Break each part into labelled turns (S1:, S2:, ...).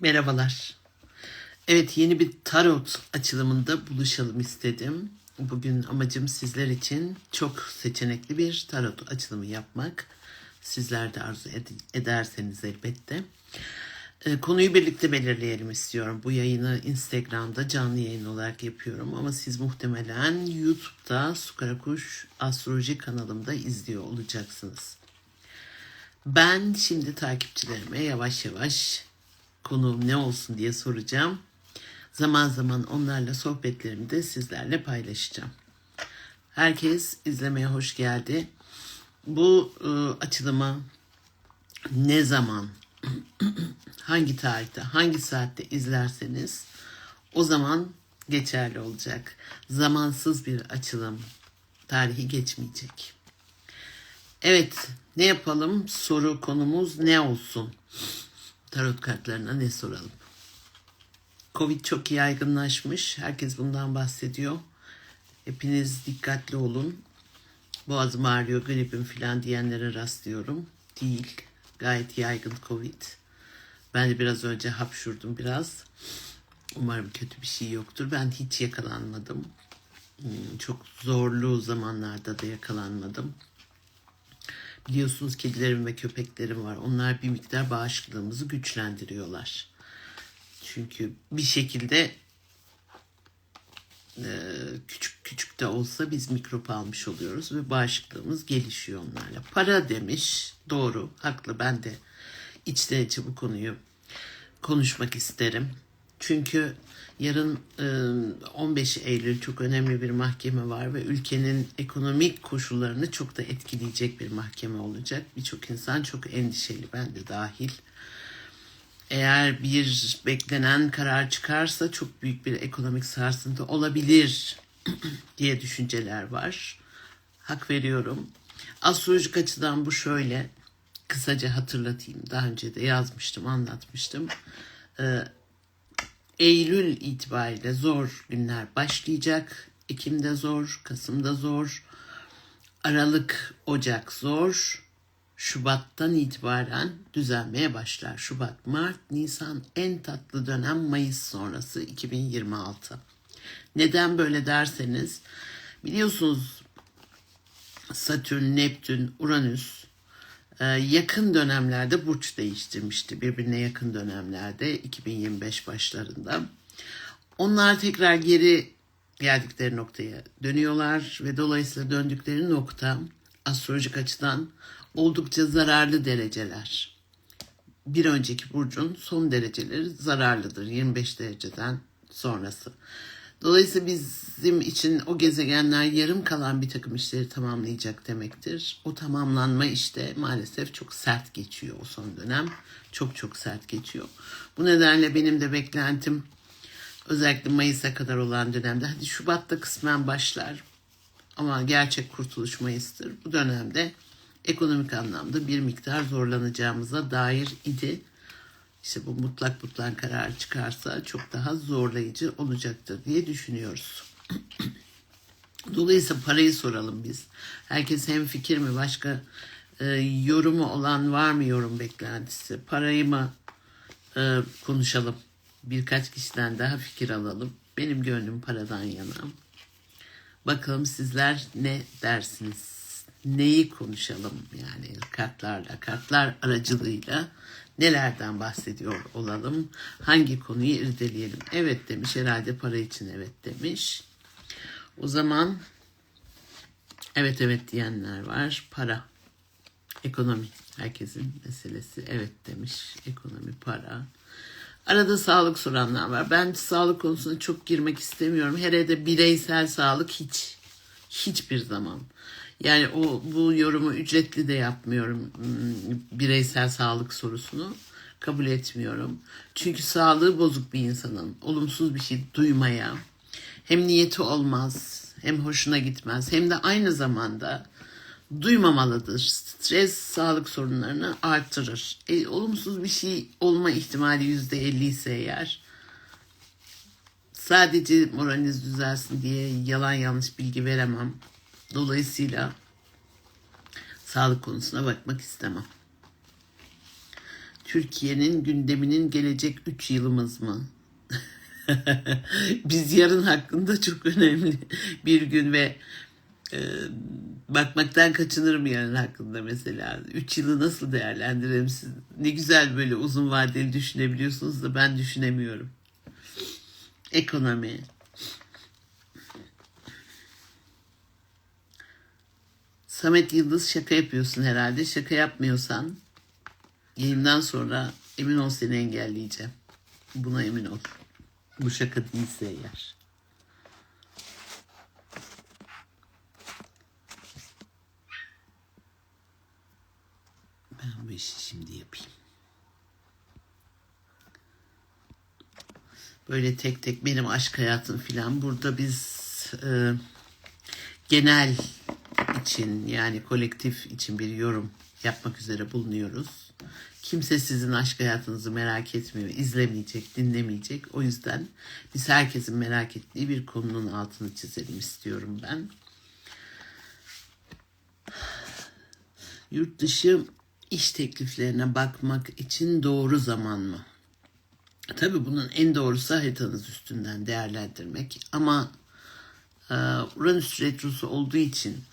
S1: Merhabalar. Evet yeni bir tarot açılımında buluşalım istedim. Bugün amacım sizler için çok seçenekli bir tarot açılımı yapmak. Sizler de arzu ed- ederseniz elbette. Ee, konuyu birlikte belirleyelim istiyorum. Bu yayını Instagram'da canlı yayın olarak yapıyorum. Ama siz muhtemelen YouTube'da Sukarakuş Astroloji kanalımda izliyor olacaksınız. Ben şimdi takipçilerime yavaş yavaş konuğum ne olsun diye soracağım. Zaman zaman onlarla sohbetlerimi de sizlerle paylaşacağım. Herkes izlemeye hoş geldi. Bu e, açılımı ne zaman, hangi tarihte, hangi saatte izlerseniz o zaman geçerli olacak. Zamansız bir açılım. Tarihi geçmeyecek. Evet, ne yapalım? Soru konumuz ne olsun? Tarot kartlarına ne soralım? Covid çok yaygınlaşmış. Herkes bundan bahsediyor. Hepiniz dikkatli olun. Boğazım ağrıyor, gripim falan diyenlere rastlıyorum. Değil. Gayet yaygın Covid. Ben de biraz önce hapşurdum biraz. Umarım kötü bir şey yoktur. Ben hiç yakalanmadım. Hmm, Çok zorlu zamanlarda da yakalanmadım. Biliyorsunuz kedilerim ve köpeklerim var. Onlar bir miktar bağışıklığımızı güçlendiriyorlar. Çünkü bir şekilde e, küçük küçük de olsa biz mikrop almış oluyoruz ve bağışıklığımız gelişiyor onlarla. Para demiş. Doğru. Haklı. Ben de içten içe bu konuyu konuşmak isterim. Çünkü yarın e, 15 Eylül çok önemli bir mahkeme var ve ülkenin ekonomik koşullarını çok da etkileyecek bir mahkeme olacak. Birçok insan çok endişeli, ben de dahil. Eğer bir beklenen karar çıkarsa çok büyük bir ekonomik sarsıntı olabilir diye düşünceler var. Hak veriyorum. Astrolojik açıdan bu şöyle. Kısaca hatırlatayım. Daha önce de yazmıştım, anlatmıştım. Ee, Eylül itibariyle zor günler başlayacak. Ekim'de zor, Kasım'da zor. Aralık, Ocak zor. Şubat'tan itibaren düzelmeye başlar. Şubat, Mart, Nisan en tatlı dönem Mayıs sonrası 2026. Neden böyle derseniz biliyorsunuz Satürn, Neptün, Uranüs yakın dönemlerde burç değiştirmişti. Birbirine yakın dönemlerde 2025 başlarında. Onlar tekrar geri geldikleri noktaya dönüyorlar ve dolayısıyla döndükleri nokta astrolojik açıdan oldukça zararlı dereceler. Bir önceki burcun son dereceleri zararlıdır 25 dereceden sonrası. Dolayısıyla bizim için o gezegenler yarım kalan bir takım işleri tamamlayacak demektir. O tamamlanma işte maalesef çok sert geçiyor o son dönem. Çok çok sert geçiyor. Bu nedenle benim de beklentim özellikle Mayıs'a kadar olan dönemde hadi Şubat'ta kısmen başlar ama gerçek kurtuluş Mayıs'tır. Bu dönemde ekonomik anlamda bir miktar zorlanacağımıza dair idi. İşte bu mutlak mutlak karar çıkarsa çok daha zorlayıcı olacaktır diye düşünüyoruz. Dolayısıyla parayı soralım biz. Herkes hem fikir mi başka e, yorumu olan var mı yorum beklentisi? Parayı mı e, konuşalım? Birkaç kişiden daha fikir alalım. Benim gönlüm paradan yana. Bakalım sizler ne dersiniz? Neyi konuşalım yani kartlarla, kartlar aracılığıyla nelerden bahsediyor olalım? Hangi konuyu irdeleyelim? Evet demiş herhalde para için evet demiş. O zaman evet evet diyenler var. Para, ekonomi herkesin meselesi. Evet demiş ekonomi, para. Arada sağlık soranlar var. Ben sağlık konusuna çok girmek istemiyorum. Hele de bireysel sağlık hiç. Hiçbir zaman. Yani o bu yorumu ücretli de yapmıyorum. Hmm, Bireysel sağlık sorusunu kabul etmiyorum. Çünkü sağlığı bozuk bir insanın olumsuz bir şey duymaya hem niyeti olmaz, hem hoşuna gitmez, hem de aynı zamanda duymamalıdır. Stres sağlık sorunlarını artırır. E, olumsuz bir şey olma ihtimali yüzde elli ise eğer sadece moraliniz düzelsin diye yalan yanlış bilgi veremem. Dolayısıyla sağlık konusuna bakmak istemem. Türkiye'nin gündeminin gelecek 3 yılımız mı? Biz yarın hakkında çok önemli bir gün ve e, bakmaktan kaçınırım yarın hakkında mesela. 3 yılı nasıl değerlendirelim siz? Ne güzel böyle uzun vadeli düşünebiliyorsunuz da ben düşünemiyorum. Ekonomi. Samet Yıldız şaka yapıyorsun herhalde. Şaka yapmıyorsan yayından sonra emin ol seni engelleyeceğim. Buna emin ol. Bu şaka değilse eğer. Ben bu işi şimdi yapayım. Böyle tek tek benim aşk hayatım filan. Burada biz e, genel için yani kolektif için bir yorum yapmak üzere bulunuyoruz. Kimse sizin aşk hayatınızı merak etmiyor, izlemeyecek, dinlemeyecek. O yüzden biz herkesin merak ettiği bir konunun altını çizelim istiyorum ben. Yurt dışı iş tekliflerine bakmak için doğru zaman mı? Tabii bunun en doğrusu haritanız üstünden değerlendirmek. Ama e, Uranüs retrosu olduğu için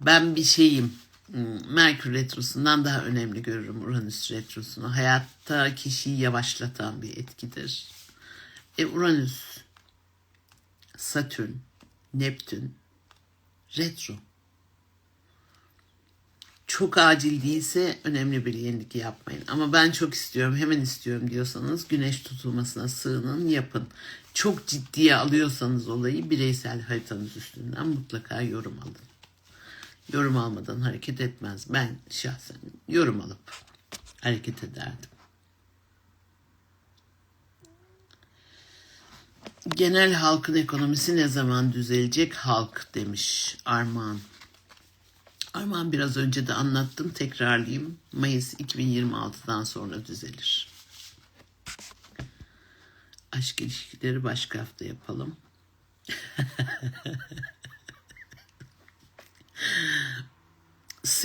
S1: ben bir şeyim hmm, Merkür retrosundan daha önemli görürüm Uranüs retrosunu. Hayatta kişiyi yavaşlatan bir etkidir. E, Uranüs, Satürn, Neptün, retro. Çok acil değilse önemli bir yenilik yapmayın. Ama ben çok istiyorum, hemen istiyorum diyorsanız güneş tutulmasına sığının, yapın. Çok ciddiye alıyorsanız olayı bireysel haritanız üstünden mutlaka yorum alın yorum almadan hareket etmez. Ben şahsen yorum alıp hareket ederdim. Genel halkın ekonomisi ne zaman düzelecek? Halk demiş Armağan. Armağan biraz önce de anlattım. Tekrarlayayım. Mayıs 2026'dan sonra düzelir. Aşk ilişkileri başka hafta yapalım.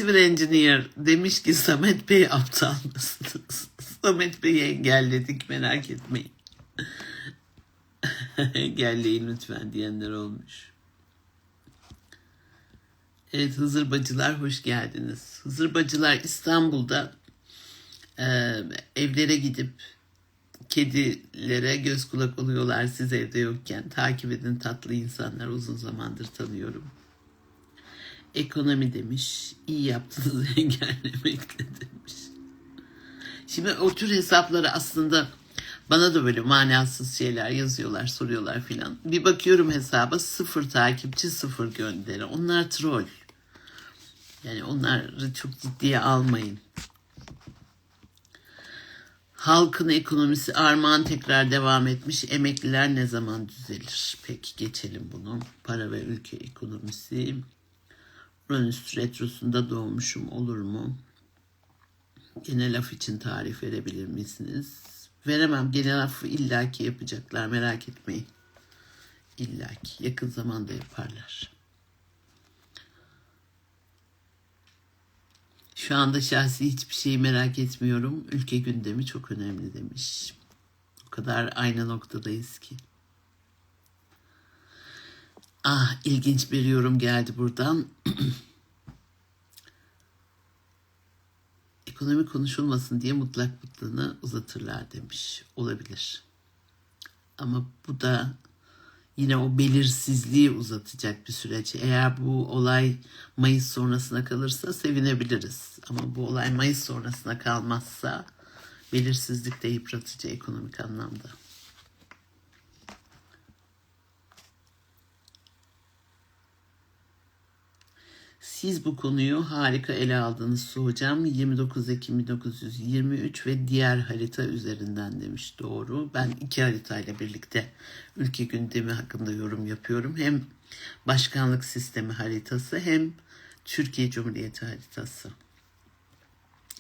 S1: Civil Engineer demiş ki Samet Bey aptal mısınız? Samet Bey'i engelledik merak etmeyin. Engelleyin lütfen diyenler olmuş. Evet Hızır Bacılar hoş geldiniz. Hızır Bacılar İstanbul'da e, evlere gidip kedilere göz kulak oluyorlar siz evde yokken. Takip edin tatlı insanlar uzun zamandır tanıyorum. Ekonomi demiş. İyi yaptınız engellemekle demiş. Şimdi o tür hesapları aslında bana da böyle manasız şeyler yazıyorlar, soruyorlar filan. Bir bakıyorum hesaba sıfır takipçi, sıfır gönderi. Onlar troll. Yani onları çok ciddiye almayın. Halkın ekonomisi armağan tekrar devam etmiş. Emekliler ne zaman düzelir? Peki geçelim bunu. Para ve ülke ekonomisi. Uranüs retrosunda doğmuşum olur mu? Gene laf için tarif verebilir misiniz? Veremem. Gene lafı illaki yapacaklar. Merak etmeyin. İllaki. Yakın zamanda yaparlar. Şu anda şahsi hiçbir şeyi merak etmiyorum. Ülke gündemi çok önemli demiş. O kadar aynı noktadayız ki. Ah ilginç bir yorum geldi buradan. Ekonomi konuşulmasın diye mutlak mutluluğunu uzatırlar demiş. Olabilir. Ama bu da yine o belirsizliği uzatacak bir süreç. Eğer bu olay Mayıs sonrasına kalırsa sevinebiliriz. Ama bu olay Mayıs sonrasına kalmazsa belirsizlik de yıpratıcı ekonomik anlamda. Siz bu konuyu harika ele aldınız Su Hocam. 29 Ekim 1923 ve diğer harita üzerinden demiş doğru. Ben iki haritayla birlikte ülke gündemi hakkında yorum yapıyorum. Hem başkanlık sistemi haritası hem Türkiye Cumhuriyeti haritası.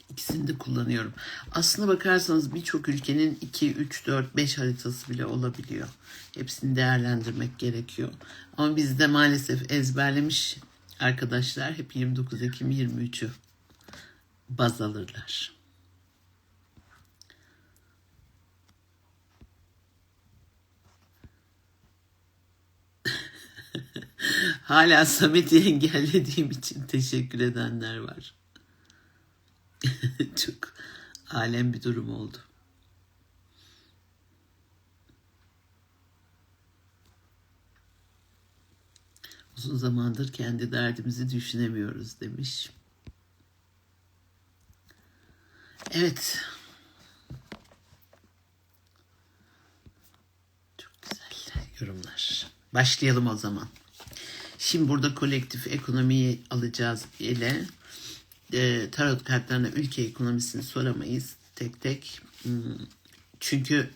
S1: İkisini de kullanıyorum. Aslına bakarsanız birçok ülkenin 2, 3, 4, 5 haritası bile olabiliyor. Hepsini değerlendirmek gerekiyor. Ama bizde maalesef ezberlemiş arkadaşlar hep 29 Ekim 23'ü baz alırlar. Hala Samet'i engellediğim için teşekkür edenler var. Çok alem bir durum oldu. Uzun zamandır kendi derdimizi düşünemiyoruz demiş. Evet. Çok güzel yorumlar. Başlayalım o zaman. Şimdi burada kolektif ekonomiyi alacağız ile e, tarot kartlarına ülke ekonomisini soramayız tek tek. Hmm, Çünkü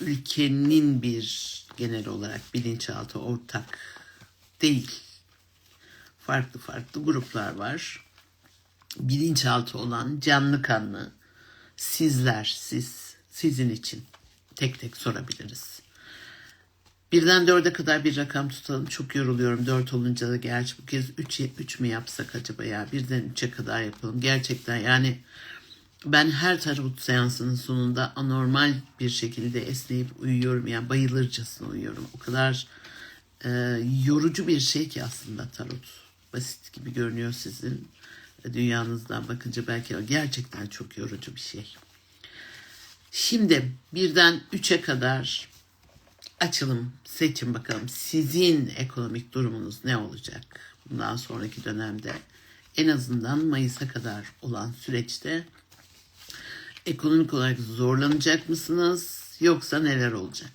S1: ülkenin bir genel olarak bilinçaltı ortak değil. Farklı farklı gruplar var. Bilinçaltı olan canlı kanlı sizler, siz, sizin için tek tek sorabiliriz. Birden dörde kadar bir rakam tutalım. Çok yoruluyorum. Dört olunca da gerçi bu kez üç, üç mü yapsak acaba ya? Birden üçe kadar yapalım. Gerçekten yani ben her tarot seansının sonunda anormal bir şekilde esneyip uyuyorum. Yani bayılırcasına uyuyorum. O kadar e, yorucu bir şey ki aslında tarot. Basit gibi görünüyor sizin dünyanızdan bakınca belki gerçekten çok yorucu bir şey. Şimdi birden üçe kadar açılım seçin bakalım sizin ekonomik durumunuz ne olacak bundan sonraki dönemde en azından Mayıs'a kadar olan süreçte ekonomik olarak zorlanacak mısınız yoksa neler olacak?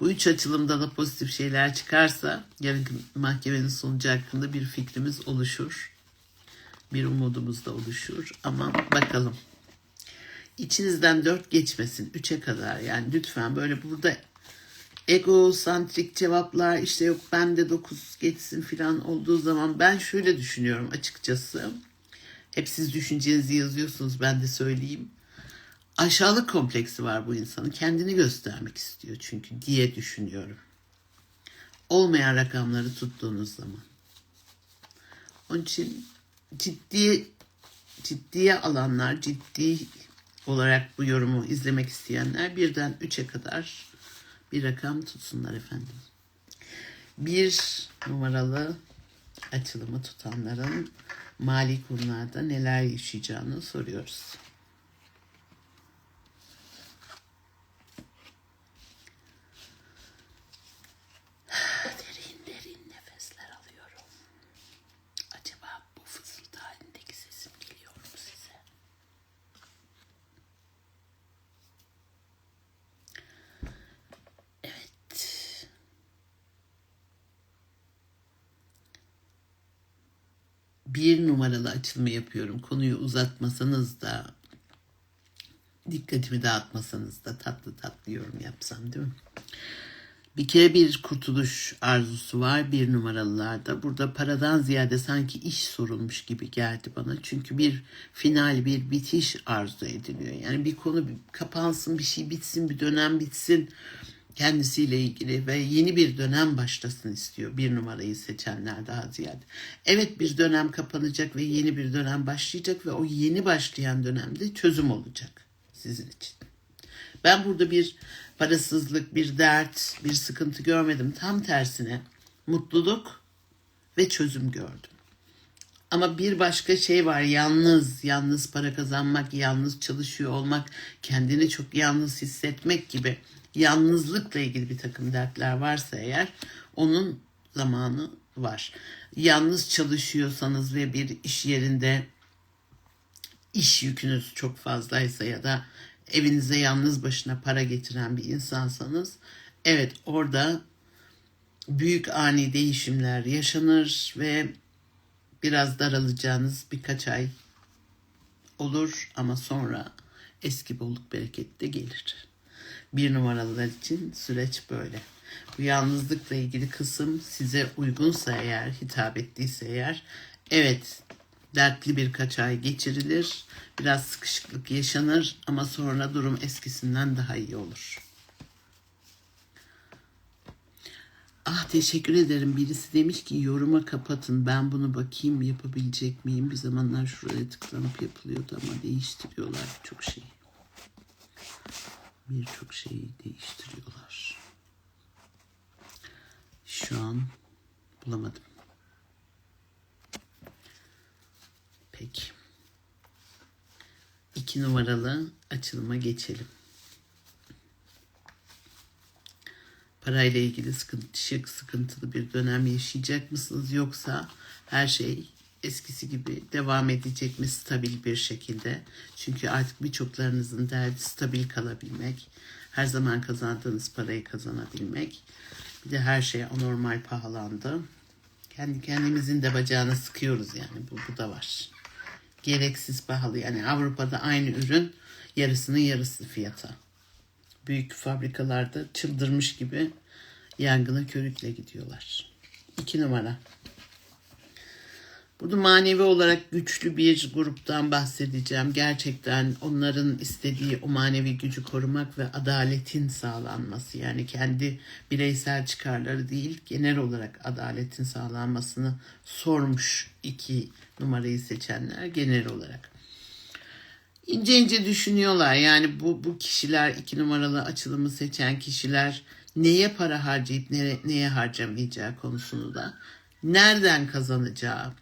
S1: Bu üç açılımda da pozitif şeyler çıkarsa yarınki mahkemenin sonucu hakkında bir fikrimiz oluşur. Bir umudumuz da oluşur ama bakalım. İçinizden dört geçmesin üçe kadar yani lütfen böyle burada egosantrik cevaplar işte yok bende dokuz geçsin falan olduğu zaman ben şöyle düşünüyorum açıkçası. Hep siz düşüncenizi yazıyorsunuz ben de söyleyeyim. Aşağılık kompleksi var bu insanın. Kendini göstermek istiyor çünkü diye düşünüyorum. Olmayan rakamları tuttuğunuz zaman. Onun için ciddi ciddiye alanlar, ciddi olarak bu yorumu izlemek isteyenler birden üçe kadar bir rakam tutsunlar efendim. Bir numaralı açılımı tutanların mali konularda neler yaşayacağını soruyoruz. Bir numaralı açılımı yapıyorum. Konuyu uzatmasanız da dikkatimi dağıtmasanız da tatlı tatlı yorum yapsam değil mi? Bir kere bir kurtuluş arzusu var bir numaralılarda. Burada paradan ziyade sanki iş sorulmuş gibi geldi bana. Çünkü bir final, bir bitiş arzu ediliyor. Yani bir konu kapansın, bir şey bitsin, bir dönem bitsin kendisiyle ilgili ve yeni bir dönem başlasın istiyor bir numarayı seçenler daha ziyade. Evet bir dönem kapanacak ve yeni bir dönem başlayacak ve o yeni başlayan dönemde çözüm olacak sizin için. Ben burada bir parasızlık, bir dert, bir sıkıntı görmedim. Tam tersine mutluluk ve çözüm gördüm. Ama bir başka şey var yalnız, yalnız para kazanmak, yalnız çalışıyor olmak, kendini çok yalnız hissetmek gibi yalnızlıkla ilgili bir takım dertler varsa eğer onun zamanı var. Yalnız çalışıyorsanız ve bir iş yerinde iş yükünüz çok fazlaysa ya da evinize yalnız başına para getiren bir insansanız evet orada büyük ani değişimler yaşanır ve biraz daralacağınız birkaç ay olur ama sonra eski bolluk bereket de gelir. Bir numaralılar için süreç böyle. Bu yalnızlıkla ilgili kısım size uygunsa eğer, hitap ettiyse eğer, evet dertli birkaç ay geçirilir, biraz sıkışıklık yaşanır ama sonra durum eskisinden daha iyi olur. Ah teşekkür ederim. Birisi demiş ki yoruma kapatın. Ben bunu bakayım yapabilecek miyim? Bir zamanlar şuraya tıklanıp yapılıyordu ama değiştiriyorlar çok şey birçok şeyi değiştiriyorlar. Şu an bulamadım. Peki. İki numaralı açılıma geçelim. Parayla ilgili sıkıntı, sıkıntılı bir dönem yaşayacak mısınız yoksa her şey eskisi gibi devam edecek mi stabil bir şekilde? Çünkü artık birçoklarınızın derdi stabil kalabilmek, her zaman kazandığınız parayı kazanabilmek. Bir de her şey anormal pahalandı. Kendi kendimizin de bacağını sıkıyoruz yani bu, bu da var. Gereksiz pahalı yani Avrupa'da aynı ürün yarısının yarısı fiyata. Büyük fabrikalarda çıldırmış gibi yangına körükle gidiyorlar. İki numara. Burada manevi olarak güçlü bir gruptan bahsedeceğim. Gerçekten onların istediği o manevi gücü korumak ve adaletin sağlanması. Yani kendi bireysel çıkarları değil, genel olarak adaletin sağlanmasını sormuş iki numarayı seçenler genel olarak. İnce ince düşünüyorlar. Yani bu, bu kişiler, iki numaralı açılımı seçen kişiler neye para harcayıp neye, neye harcamayacağı konusunu da nereden kazanacağı,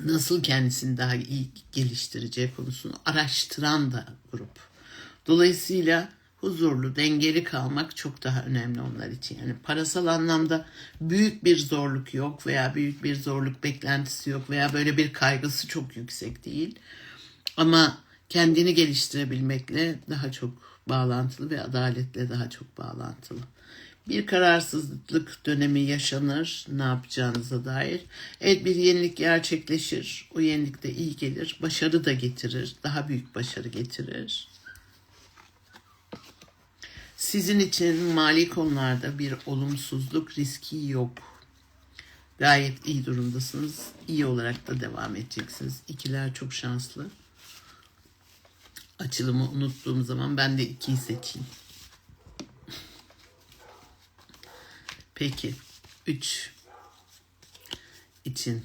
S1: nasıl kendisini daha iyi geliştireceği konusunu araştıran da grup. Dolayısıyla huzurlu, dengeli kalmak çok daha önemli onlar için. Yani parasal anlamda büyük bir zorluk yok veya büyük bir zorluk beklentisi yok veya böyle bir kaygısı çok yüksek değil. Ama kendini geliştirebilmekle daha çok bağlantılı ve adaletle daha çok bağlantılı. Bir kararsızlık dönemi yaşanır ne yapacağınıza dair. Evet bir yenilik gerçekleşir. O yenilik de iyi gelir. Başarı da getirir. Daha büyük başarı getirir. Sizin için mali konularda bir olumsuzluk riski yok. Gayet iyi durumdasınız. İyi olarak da devam edeceksiniz. İkiler çok şanslı. Açılımı unuttuğum zaman ben de ikiyi seçeyim. Peki. 3 için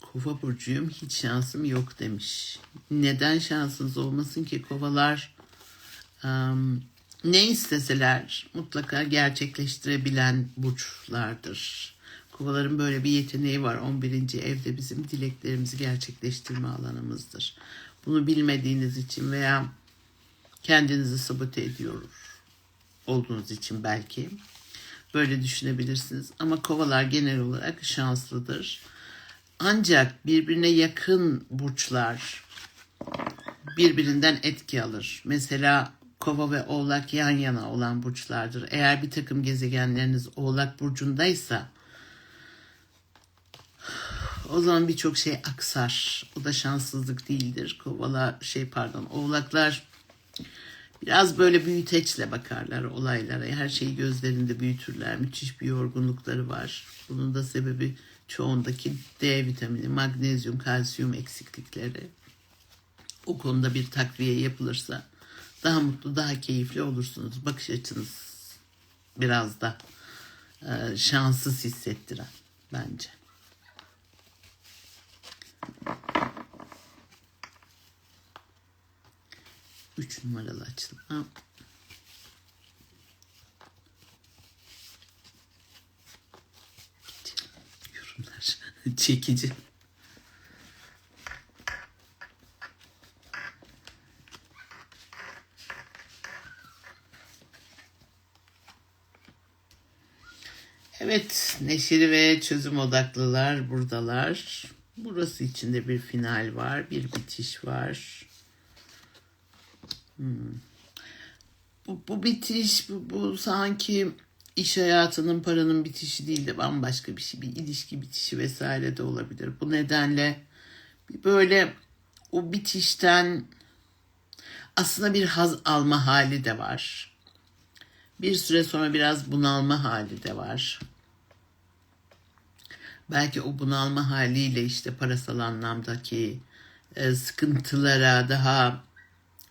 S1: Kova burcuyum hiç şansım yok demiş. Neden şansınız olmasın ki kovalar um, ne isteseler mutlaka gerçekleştirebilen burçlardır. Kovaların böyle bir yeteneği var. 11. evde bizim dileklerimizi gerçekleştirme alanımızdır. Bunu bilmediğiniz için veya kendinizi sabote ediyor olduğunuz için belki böyle düşünebilirsiniz. Ama kovalar genel olarak şanslıdır. Ancak birbirine yakın burçlar birbirinden etki alır. Mesela kova ve oğlak yan yana olan burçlardır. Eğer bir takım gezegenleriniz oğlak burcundaysa o zaman birçok şey aksar. O da şanssızlık değildir. Kovalar şey pardon oğlaklar biraz böyle büyüteçle bakarlar olaylara. Her şeyi gözlerinde büyütürler. Müthiş bir yorgunlukları var. Bunun da sebebi çoğundaki D vitamini, magnezyum, kalsiyum eksiklikleri. O konuda bir takviye yapılırsa daha mutlu, daha keyifli olursunuz. Bakış açınız biraz da e, şanssız hissettiren bence. Üç numaralı açılım. Ha. Yorumlar çekici. Evet, neşeli ve çözüm odaklılar buradalar. Burası içinde bir final var, bir bitiş var. Bu, bu bitiş, bu, bu sanki iş hayatının paranın bitişi değil de bambaşka bir şey, bir ilişki bitişi vesaire de olabilir. Bu nedenle böyle o bitişten aslında bir haz alma hali de var. Bir süre sonra biraz bunalma hali de var. Belki o bunalma haliyle işte parasal anlamdaki e, sıkıntılara daha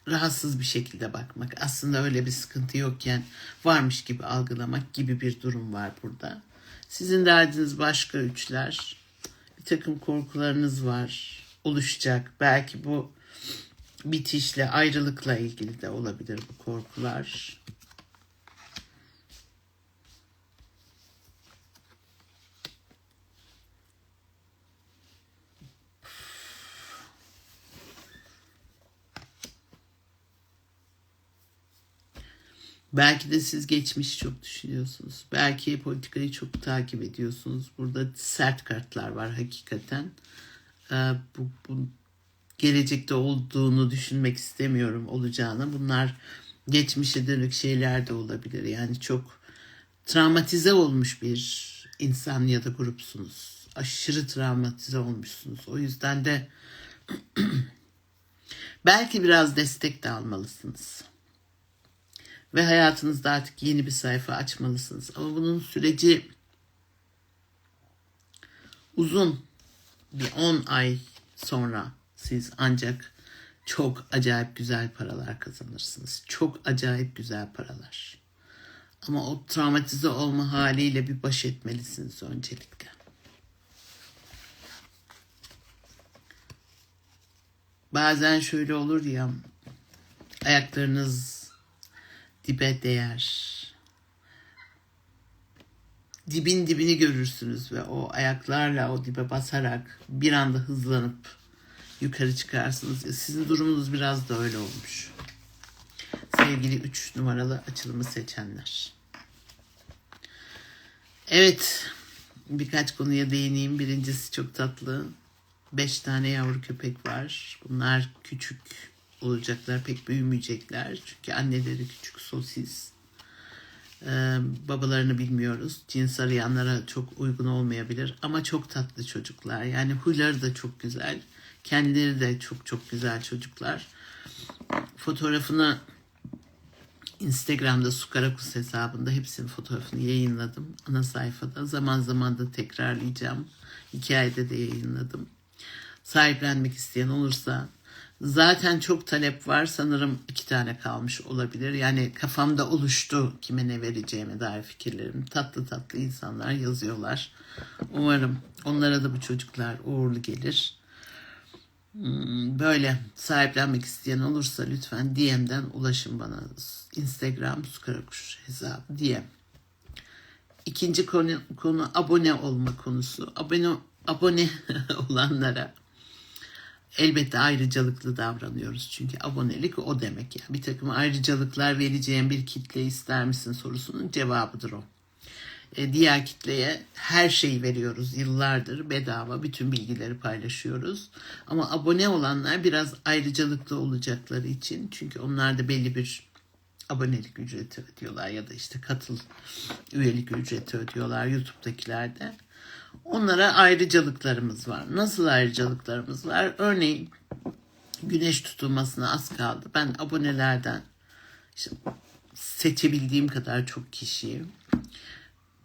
S1: rahatsız bir şekilde bakmak. Aslında öyle bir sıkıntı yokken varmış gibi algılamak gibi bir durum var burada. Sizin derdiniz başka üçler. Bir takım korkularınız var. Oluşacak. Belki bu bitişle, ayrılıkla ilgili de olabilir bu korkular. Belki de siz geçmişi çok düşünüyorsunuz. Belki politikayı çok takip ediyorsunuz. Burada sert kartlar var hakikaten. Ee, bu, bu gelecekte olduğunu düşünmek istemiyorum olacağını. Bunlar geçmişe dönük şeyler de olabilir. Yani çok travmatize olmuş bir insan ya da grupsunuz. Aşırı travmatize olmuşsunuz. O yüzden de belki biraz destek de almalısınız. Ve hayatınızda artık yeni bir sayfa açmalısınız. Ama bunun süreci uzun. Bir 10 ay sonra siz ancak çok acayip güzel paralar kazanırsınız. Çok acayip güzel paralar. Ama o travmatize olma haliyle bir baş etmelisiniz öncelikle. Bazen şöyle olur ya ayaklarınız dibe değer. Dibin dibini görürsünüz ve o ayaklarla o dibe basarak bir anda hızlanıp yukarı çıkarsınız. Sizin durumunuz biraz da öyle olmuş. Sevgili 3 numaralı açılımı seçenler. Evet, birkaç konuya değineyim. Birincisi çok tatlı. Beş tane yavru köpek var. Bunlar küçük olacaklar, pek büyümeyecekler. Çünkü anneleri küçük sosis. Ee, babalarını bilmiyoruz. Cins arayanlara çok uygun olmayabilir. Ama çok tatlı çocuklar. Yani huyları da çok güzel. Kendileri de çok çok güzel çocuklar. Fotoğrafını Instagram'da Sukarakus hesabında hepsinin fotoğrafını yayınladım. Ana sayfada. Zaman zaman da tekrarlayacağım. Hikayede de yayınladım. Sahiplenmek isteyen olursa zaten çok talep var. Sanırım iki tane kalmış olabilir. Yani kafamda oluştu kime ne vereceğime dair fikirlerim. Tatlı tatlı insanlar yazıyorlar. Umarım onlara da bu çocuklar uğurlu gelir. Hmm, Böyle sahiplenmek isteyen olursa lütfen DM'den ulaşın bana. Instagram Sukarakuş hesabı DM. İkinci konu, konu abone olma konusu. Abone abone olanlara elbette ayrıcalıklı davranıyoruz. Çünkü abonelik o demek. Yani bir takım ayrıcalıklar vereceğin bir kitle ister misin sorusunun cevabıdır o. E, diğer kitleye her şeyi veriyoruz yıllardır bedava bütün bilgileri paylaşıyoruz. Ama abone olanlar biraz ayrıcalıklı olacakları için çünkü onlar da belli bir abonelik ücreti ödüyorlar ya da işte katıl üyelik ücreti ödüyorlar YouTube'dakilerde. Onlara ayrıcalıklarımız var. Nasıl ayrıcalıklarımız var? Örneğin güneş tutulmasına az kaldı. Ben abonelerden işte seçebildiğim kadar çok kişiyi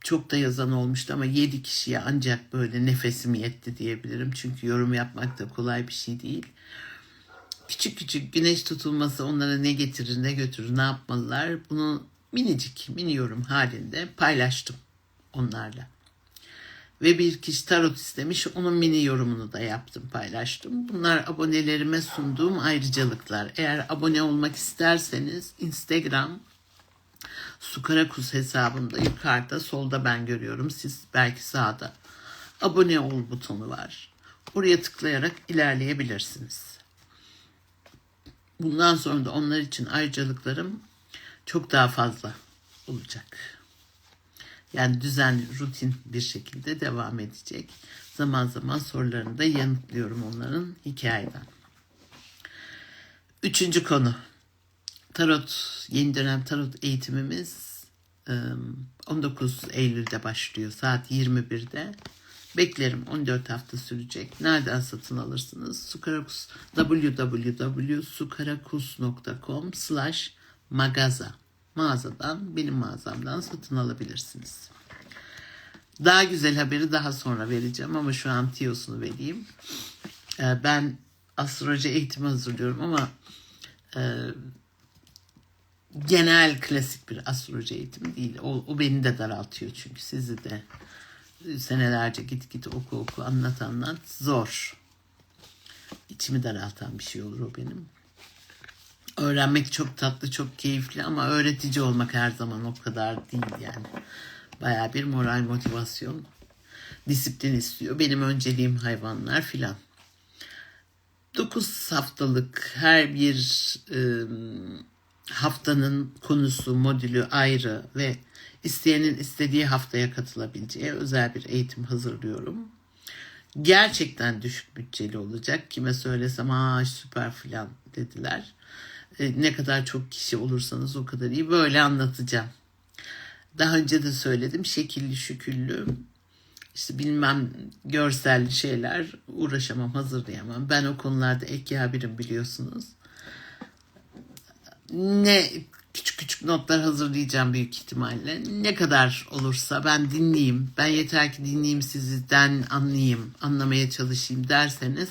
S1: çok da yazan olmuştu ama 7 kişiye ancak böyle nefesim yetti diyebilirim. Çünkü yorum yapmak da kolay bir şey değil. Küçük küçük güneş tutulması onlara ne getirir ne götürür ne yapmalılar bunu minicik mini yorum halinde paylaştım onlarla. Ve bir kişi tarot istemiş onun mini yorumunu da yaptım paylaştım. Bunlar abonelerime sunduğum ayrıcalıklar. Eğer abone olmak isterseniz Instagram Sukarakus hesabımda yukarıda solda ben görüyorum. Siz belki sağda. Abone ol butonu var. Oraya tıklayarak ilerleyebilirsiniz. Bundan sonra da onlar için ayrıcalıklarım çok daha fazla olacak. Yani düzenli, rutin bir şekilde devam edecek. Zaman zaman sorularını da yanıtlıyorum onların hikayeden. Üçüncü konu. Tarot, yeni dönem tarot eğitimimiz e, 19 Eylül'de başlıyor. Saat 21'de. Beklerim 14 hafta sürecek. Nereden satın alırsınız? Sukarakus www.sukarakus.com slash magaza mağazadan benim mağazamdan satın alabilirsiniz. Daha güzel haberi daha sonra vereceğim ama şu an tiyosunu vereyim. Ee, Ben astroloji eğitimi hazırlıyorum ama e, genel klasik bir astroloji eğitimi değil. O, o beni de daraltıyor çünkü sizi de senelerce git git oku oku anlat anlat zor. İçimi daraltan bir şey olur o benim. Öğrenmek çok tatlı, çok keyifli ama öğretici olmak her zaman o kadar değil yani. Baya bir moral motivasyon, disiplin istiyor. Benim önceliğim hayvanlar filan. 9 haftalık her bir e, haftanın konusu, modülü ayrı ve isteyenin istediği haftaya katılabileceği özel bir eğitim hazırlıyorum. Gerçekten düşük bütçeli olacak. Kime söylesem aa süper filan dediler. E, ne kadar çok kişi olursanız o kadar iyi. Böyle anlatacağım. Daha önce de söyledim. Şekilli şüküllü işte bilmem görselli şeyler uğraşamam, hazırlayamam. Ben o konularda ekyabirim biliyorsunuz. Ne küçük küçük notlar hazırlayacağım büyük ihtimalle. Ne kadar olursa ben dinleyeyim. Ben yeter ki dinleyeyim sizden anlayayım, anlamaya çalışayım derseniz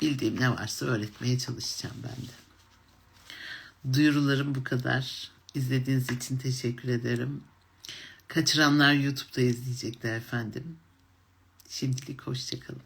S1: bildiğim ne varsa öğretmeye çalışacağım ben de. Duyurularım bu kadar. İzlediğiniz için teşekkür ederim. Kaçıranlar YouTube'da izleyecekler efendim. Şimdilik hoşçakalın.